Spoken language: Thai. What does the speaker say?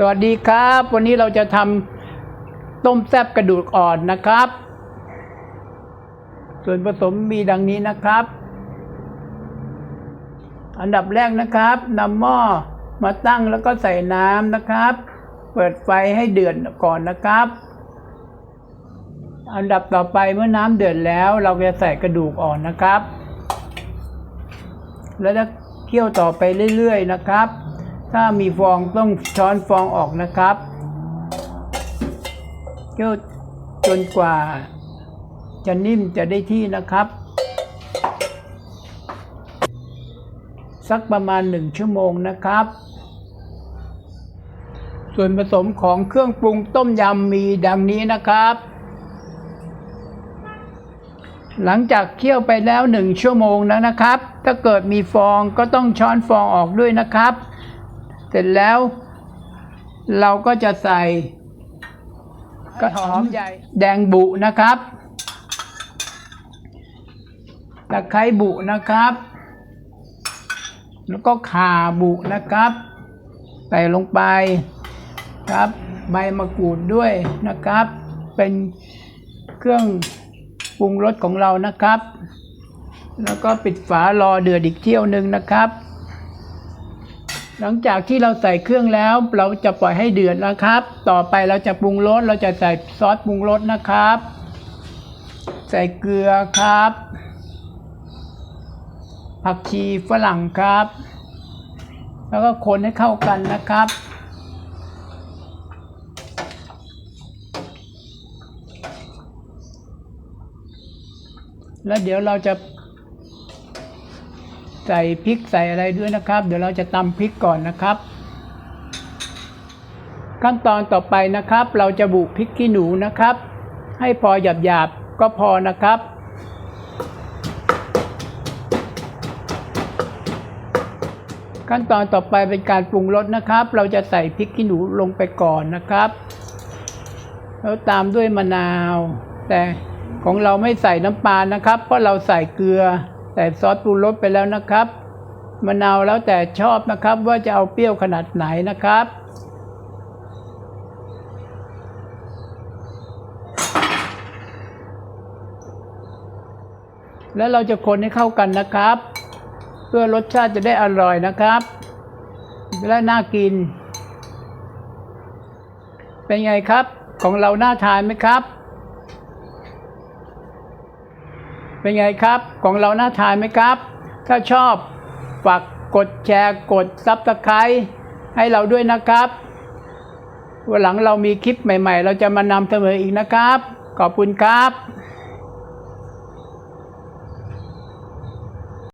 สวัสดีครับ วันนี้เราจะทำต้มแซบกระดูกอ่อนนะครับ ส่วนผสมมีดังนี้นะครับ อันดับแรกนะครับนำหม้อมาตั้งแล้วก็ใส่น้ำนะครับ เปิดไฟให้เดือดก่อนนะครับ อันดับต่อไปเมื่อน้ำเดือดแล้ว เราจะใส่กระดูกอ่อนนะครับ แล้วจะเคี่ยวต่อไปเรื่อยๆนะครับ ถ้ามีฟองต้องช้อนฟองออกนะครับเคี่ยวจนกว่า จะนิ่มจะได้ที่นะครับ สักประมาณหนึ่งชั่วโมงนะครับ ส่วนผสมของเครื่องปรุงต้มยำมีดังนี้นะครับ หลังจากเคี่ยวไปแล้วหนึ่งชั่วโมงแล้วนะครับ ถ้าเกิดมีฟองก็ต้องช้อนฟองออกด้วยนะครับ เสร็จแล้ว เราก็จะใส่กระหอมใหญ่แดงบุนะครับตะไคร้บุนะครับ แล้วก็ข่าบุนะครับ ใส่ลงไปครับ ใบมะกรูดด้วยนะครับ เป็นเครื่องปรุงรสของเรานะครับ แล้วก็ปิดฝารอเดือดอีกเที่ยวหนึ่งนะครับ หลังจากที่เราใส่เครื่องแล้ว เราจะปล่อยให้เดือดนะครับ ต่อไปเราจะปรุงรสเราจะใส่ซอสปรุงรสนะครับ ใส่เกลือครับ ผักชีฝรั่งครับ แล้วก็คนให้เข้ากันนะครับแล้วเดี๋ยวเราจะ ใส่พริกใส่อะไรด้วยนะครับ เดี๋ยวเราจะตำพริกก่อนนะครับ ขั้นตอนต่อไปนะครับ เราจะบุพริกขี้หนูนะครับ ให้พอหยาบๆก็พอนะครับขั้นตอนต่อไปเป็นการปรุงรสนะครับ เราจะใส่พริกขี้หนูลงไปก่อนนะครับ แล้วตามด้วยมะนาว แต่ของเราไม่ใส่น้ำปลานะครับ เพราะเราใส่เกลือ ใส่ซอสปรุงรสไปแล้วนะครับมะนาวแล้วแต่ชอบนะครับ ว่าจะเอาเปรี้ยวขนาดไหนนะครับ แล้วเราจะคนให้เข้ากันนะครับ เพื่อรสชาติจะได้อร่อยนะครับ และน่ากิน เป็นไงครับของเราน่าทานไหมครับ เป็นไงครับของเราน่าทานไหมครับ ถ้าชอบฝากกดแชร์กดซับสไครต์ให้เราด้วยนะครับวันหลังเรามีคลิปใหม่ ๆ เราจะมานำเสนออีกนะครับ ขอบคุณครับ